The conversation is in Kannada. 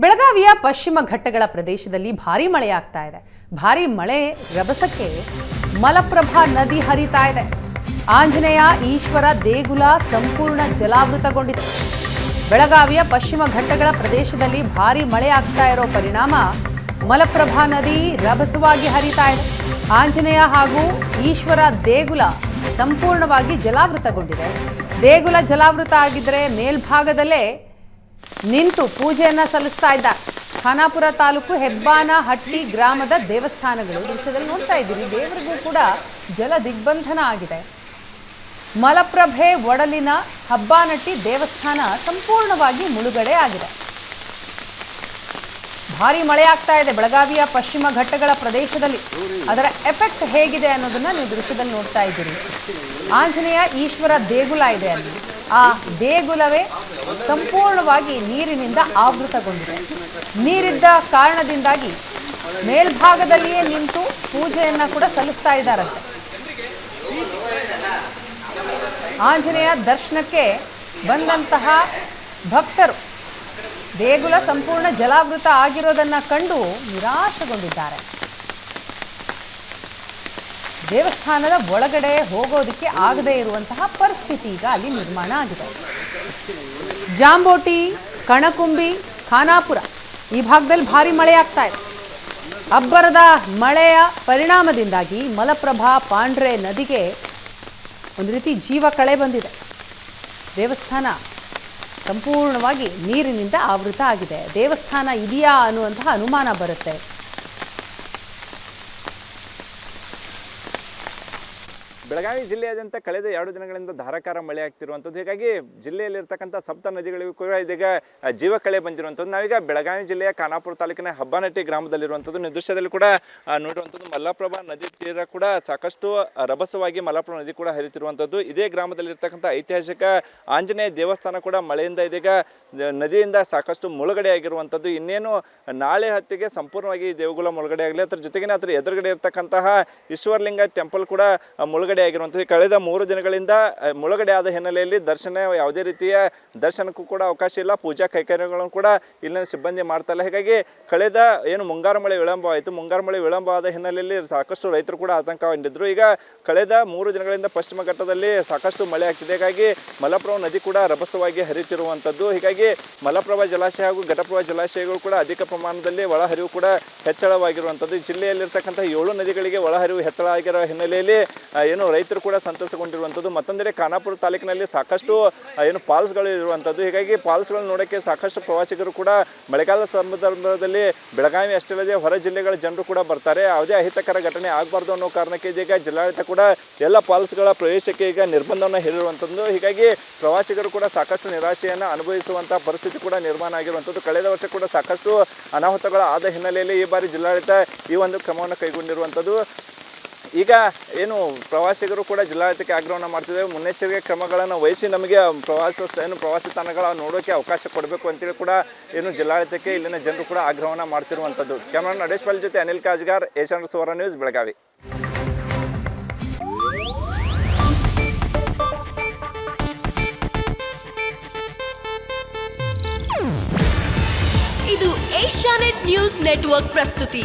ಬೆಳಗಾವಿಯ ಪಶ್ಚಿಮ ಘಟ್ಟಗಳ ಪ್ರದೇಶದಲ್ಲಿ ಭಾರಿ ಮಳೆಯಾಗ್ತಾ ಇದೆ. ಭಾರಿ ಮಳೆ ರಭಸಕ್ಕೆ ಮಲಪ್ರಭಾ ನದಿ ಹರಿತಾ ಇದೆ. ಆಂಜನೇಯ, ಈಶ್ವರ, ದೇಗುಲ ಸಂಪೂರ್ಣ ಜಲಾವೃತಗೊಂಡಿದೆ. ಬೆಳಗಾವಿಯ ಪಶ್ಚಿಮ ಘಟ್ಟಗಳ ಪ್ರದೇಶದಲ್ಲಿ ಭಾರಿ ಮಳೆ ಆಗ್ತಾ ಇರೋ ಪರಿಣಾಮ ಮಲಪ್ರಭಾ ನದಿ ರಭಸವಾಗಿ ಹರಿತಾ ಇದೆ. ಆಂಜನೇಯ ಹಾಗೂ ಈಶ್ವರ ದೇಗುಲ ಸಂಪೂರ್ಣವಾಗಿ ಜಲಾವೃತಗೊಂಡಿದೆ. ದೇಗುಲ ಜಲಾವೃತ ಆಗಿದ್ರೆ ಮೇಲ್ಭಾಗದಲ್ಲೇ ನಿಂತು ಪೂಜೆಯನ್ನ ಸಲ್ಲಿಸ್ತಾ ಇದ್ದ. ಖಾನಾಪುರ ತಾಲೂಕು ಹೆಬ್ಬಾನ ಹಟ್ಟಿ ಗ್ರಾಮದ ದೇವಸ್ಥಾನಗಳು. ದೃಶ್ಯದಲ್ಲಿ ನೋಡ್ತಾ ಇದ್ದೀರಿ. ದೇವರಿಗೂ ಕೂಡ ಜಲ ದಿಗ್ಬಂಧನ ಆಗಿದೆ. ಮಲಪ್ರಭೆ ಒಡಲಿನ ಹಬ್ಬಾನಟ್ಟಿ ದೇವಸ್ಥಾನ ಸಂಪೂರ್ಣವಾಗಿ ಮುಳುಗಡೆ ಆಗಿದೆ. ಭಾರಿ ಮಳೆ ಆಗ್ತಾ ಇದೆ. ಬೆಳಗಾವಿಯ ಪಶ್ಚಿಮ ಘಟ್ಟಗಳ ಪ್ರದೇಶದಲ್ಲಿ ಅದರ ಎಫೆಕ್ಟ್ ಹೇಗಿದೆ ಅನ್ನೋದನ್ನ ನೀವು ದೃಶ್ಯದಲ್ಲಿ ನೋಡ್ತಾ ಇದ್ದೀರಿ. ಆಂಜನೇಯ ಈಶ್ವರ ದೇಗುಲ ಇದೆ ಅಲ್ಲಿ. ಆ ದೇಗುಲವೇ ಸಂಪೂರ್ಣವಾಗಿ ನೀರಿನಿಂದ ಆವೃತಗೊಂಡಿದೆ. ನೀರಿದ್ದ ಕಾರಣದಿಂದಾಗಿ ಮೇಲ್ಭಾಗದಲ್ಲಿಯೇ ನಿಂತು ಪೂಜೆಯನ್ನ ಕೂಡ ಸಲ್ಲಿಸ್ತಾ ಇದ್ದಾರಂತೆ. ಆಂಜನೇಯ ದರ್ಶನಕ್ಕೆ ಬಂದಂತಹ ಭಕ್ತರು ದೇಗುಲ ಸಂಪೂರ್ಣ ಜಲಾವೃತ ಆಗಿರೋದನ್ನ ಕಂಡು ನಿರಾಶೆಗೊಂಡಿದ್ದಾರೆ. ದೇವಸ್ಥಾನದ ಒಳಗಡೆ ಹೋಗೋದಕ್ಕೆ ಆಗದೇ ಇರುವಂತಹ ಪರಿಸ್ಥಿತಿ ಈಗ ಅಲ್ಲಿ ನಿರ್ಮಾಣ ಆಗಿದೆ. ಜಾಂಬೋಟಿ, ಕಣಕುಂಬಿ, ಖಾನಾಪುರ ಈ ಭಾಗದಲ್ಲಿ ಭಾರಿ ಮಳೆ ಆಗ್ತಾ ಇದೆ. ಅಬ್ಬರದ ಮಳೆಯ ಪರಿಣಾಮದಿಂದಾಗಿ ಮಲಪ್ರಭಾ ಪಾಂಡ್ರೆ ನದಿಗೆ ಒಂದು ರೀತಿ ಜೀವ ಕಳೆ ಬಂದಿದೆ. ದೇವಸ್ಥಾನ ಸಂಪೂರ್ಣವಾಗಿ ನೀರಿನಿಂದ ಆವೃತ ಆಗಿದೆ. ದೇವಸ್ಥಾನ ಇದೆಯಾ ಅನ್ನುವಂತಹ ಅನುಮಾನ ಬರುತ್ತೆ. ಬೆಳಗಾವಿ ಜಿಲ್ಲೆಯಾದ್ಯಂತ ಕಳೆದ ಎರಡು ದಿನಗಳಿಂದ ಧಾರಾಕಾರ ಮಳೆ ಆಗ್ತಿರುವಂಥದ್ದು. ಹೀಗಾಗಿ ಜಿಲ್ಲೆಯಲ್ಲಿರ್ತಕ್ಕಂಥ ಸಪ್ತ ನದಿಗಳಿಗೂ ಕೂಡ ಇದೀಗ ಜೀವಕಳೆ ಜೀವ ಕಳೆ ಬಂದಿರುವಂಥದ್ದು. ನಾವೀಗ ಬೆಳಗಾವಿ ಜಿಲ್ಲೆಯ ಖಾನಾಪುರ ತಾಲೂಕಿನ ಹಬ್ಬನಟ್ಟಿ ಗ್ರಾಮದಲ್ಲಿರುವಂಥದ್ದು. ನಿರ್ದೃಶ್ಯದಲ್ಲಿ ದೃಶ್ಯದಲ್ಲಿ ಕೂಡ ನೋಡುವಂಥದ್ದು ಮಲ್ಲಪ್ರಭಾ ನದಿ ತೀರ ಕೂಡ ಸಾಕಷ್ಟು ರಭಸವಾಗಿ ಮಲ್ಲಪ್ರಭಾ ನದಿ ಕೂಡ ಹರಿತಿರುವಂಥದ್ದು ಇದೇ ಗ್ರಾಮದಲ್ಲಿರ್ತಕ್ಕಂಥ ಐತಿಹಾಸಿಕ ಆಂಜನೇಯ ದೇವಸ್ಥಾನ ಕೂಡ ಮಳೆಯಿಂದ ಇದೀಗ ನದಿಯಿಂದ ಸಾಕಷ್ಟು ಮುಳುಗಡೆ ಆಗಿರುವಂಥದ್ದು. ಇನ್ನೇನು, ನಾಳೆ ಹತ್ತಿಗೆ ಸಂಪೂರ್ಣವಾಗಿ ದೇವಗುಲ ಮುಳುಗಡೆ ಆಗಲಿ, ಅದರ ಜೊತೆಗೆ ಅದರ ಎದುರುಗಡೆ ಇರ್ತಕ್ಕಂತಹ ಈಶ್ವರಲಿಂಗ ಟೆಂಪಲ್ ಕೂಡ ಮುಳುಗಡೆ ಆಗಿರುವಂಥದ್ದು ಕಳೆದ ಮೂರು ದಿನಗಳಿಂದ ಮುಳುಗಡೆ ಆದ ಹಿನ್ನೆಲೆಯಲ್ಲಿ ದರ್ಶನ ಯಾವುದೇ ರೀತಿಯ ದರ್ಶನಕ್ಕೂ ಕೂಡ ಅವಕಾಶ ಇಲ್ಲ. ಪೂಜಾ ಕೈಕರ್ಯಗಳನ್ನು ಕೂಡ ಇಲ್ಲಿನ ಸಿಬ್ಬಂದಿ ಮಾಡ್ತಾ ಇಲ್ಲ. ಹೀಗಾಗಿ ಕಳೆದ ಏನು ಮುಂಗಾರು ಮಳೆ ವಿಳಂಬ ಆಯಿತು. ಮುಂಗಾರು ಮಳೆ ವಿಳಂಬ ಆದ ಹಿನ್ನೆಲೆಯಲ್ಲಿ ಸಾಕಷ್ಟು ರೈತರು ಕೂಡ ಆತಂಕಗೊಂಡಿದ್ದರು ಈಗ ಕಳೆದ ಮೂರು ದಿನಗಳಿಂದ ಪಶ್ಚಿಮ ಘಟ್ಟದಲ್ಲಿ ಸಾಕಷ್ಟು ಮಳೆ ಆಗ್ತಿದೆ. ಹೀಗಾಗಿ ಮಲಪ್ರಭಾ ನದಿ ಕೂಡ ರಭಸವಾಗಿ ಹರಿಯುತ್ತಿರುವಂಥದ್ದು. ಹೀಗಾಗಿ ಮಲಪ್ರಭಾ ಜಲಾಶಯ ಹಾಗೂ ಘಟಪ್ರಭಾ ಜಲಾಶಯಗಳು ಕೂಡ ಅಧಿಕ ಪ್ರಮಾಣದಲ್ಲಿ ಒಳಹರಿವು ಕೂಡ ಹೆಚ್ಚಳವಾಗಿರುವಂಥದ್ದು. ಜಿಲ್ಲೆಯಲ್ಲಿರ್ತಕ್ಕಂಥ ಏಳು ನದಿಗಳಿಗೆ ಒಳಹರಿವು ಹೆಚ್ಚಳ ಆಗಿರೋ ಹಿನ್ನೆಲೆಯಲ್ಲಿ ಏನು ರೈತರು ಕೂಡ ಸಂತಸಗೊಂಡಿರುವಂಥದ್ದು. ಮತ್ತೊಂದೆಡೆ ಖಾನಾಪುರ ತಾಲೂಕಿನಲ್ಲಿ ಸಾಕಷ್ಟು ಏನು ಫಾಲ್ಸ್ಗಳು ಇರುವಂಥದ್ದು. ಹೀಗಾಗಿ ಪಾಲ್ಸ್ಗಳನ್ನು ನೋಡೋಕ್ಕೆ ಸಾಕಷ್ಟು ಪ್ರವಾಸಿಗರು ಕೂಡ ಮಳೆಗಾಲ ಸಂದರ್ಭದಲ್ಲಿ ಬೆಳಗಾವಿ ಅಷ್ಟೇ ಅಲ್ಲದೆ ಹೊರ ಜಿಲ್ಲೆಗಳ ಜನರು ಕೂಡ ಬರ್ತಾರೆ. ಯಾವುದೇ ಅಹಿತಕರ ಘಟನೆ ಆಗಬಾರ್ದು ಅನ್ನೋ ಕಾರಣಕ್ಕೆ ಇದೀಗ ಜಿಲ್ಲಾಡಳಿತ ಕೂಡ ಎಲ್ಲ ಫಾಲ್ಸ್ಗಳ ಪ್ರವೇಶಕ್ಕೆ ಈಗ ನಿರ್ಬಂಧವನ್ನು ಹೇರಿರುವಂಥದ್ದು. ಹೀಗಾಗಿ ಪ್ರವಾಸಿಗರು ಕೂಡ ಸಾಕಷ್ಟು ನಿರಾಶೆಯನ್ನು ಅನುಭವಿಸುವಂಥ ಪರಿಸ್ಥಿತಿ ಕೂಡ ನಿರ್ಮಾಣ ಆಗಿರುವಂಥದ್ದು. ಕಳೆದ ವರ್ಷ ಕೂಡ ಸಾಕಷ್ಟು ಅನಾಹುತಗಳ ಆದ ಹಿನ್ನೆಲೆಯಲ್ಲಿ ಈ ಬಾರಿ ಜಿಲ್ಲಾಡಳಿತ ಈ ಒಂದು ಕ್ರಮವನ್ನು ಕೈಗೊಂಡಿರುವಂಥದ್ದು. ಈಗ ಏನು ಪ್ರವಾಸಿಗರು ಕೂಡ ಜಿಲ್ಲಾಡಳಿತಕ್ಕೆ ಆಗ್ರಹವನ್ನು ಮಾಡ್ತಿದ್ದೇವೆ ಮುನ್ನೆಚ್ಚರಿಕೆ ಕ್ರಮಗಳನ್ನು ವಹಿಸಿ ನಮಗೆ ಪ್ರವಾಸ ಏನು ಪ್ರವಾಸಿ ತಾಣಗಳ ನೋಡೋಕ್ಕೆ ಅವಕಾಶ ಕೊಡಬೇಕು ಅಂತೇಳಿ ಕೂಡ ಏನು ಜಿಲ್ಲಾಡಳಿತಕ್ಕೆ ಇಲ್ಲಿನ ಜನರು ಕೂಡ ಆಗ್ರಹವನ್ನು ಮಾಡ್ತಿರುವಂಥದ್ದು ಕ್ಯಾಮರಾ ನಡೇಶ್ ಜೊತೆ ಅನಿಲ್ ಕಾಜ್ಗಾರ್ ಏಷ್ಯಾನ್ ಸುವರ್ಣ ನ್ಯೂಸ್, ಬೆಳಗಾವಿ. ಇದು ಏಷ್ಯಾನೆಟ್ ನ್ಯೂಸ್ ನೆಟ್ವರ್ಕ್ ಪ್ರಸ್ತುತಿ.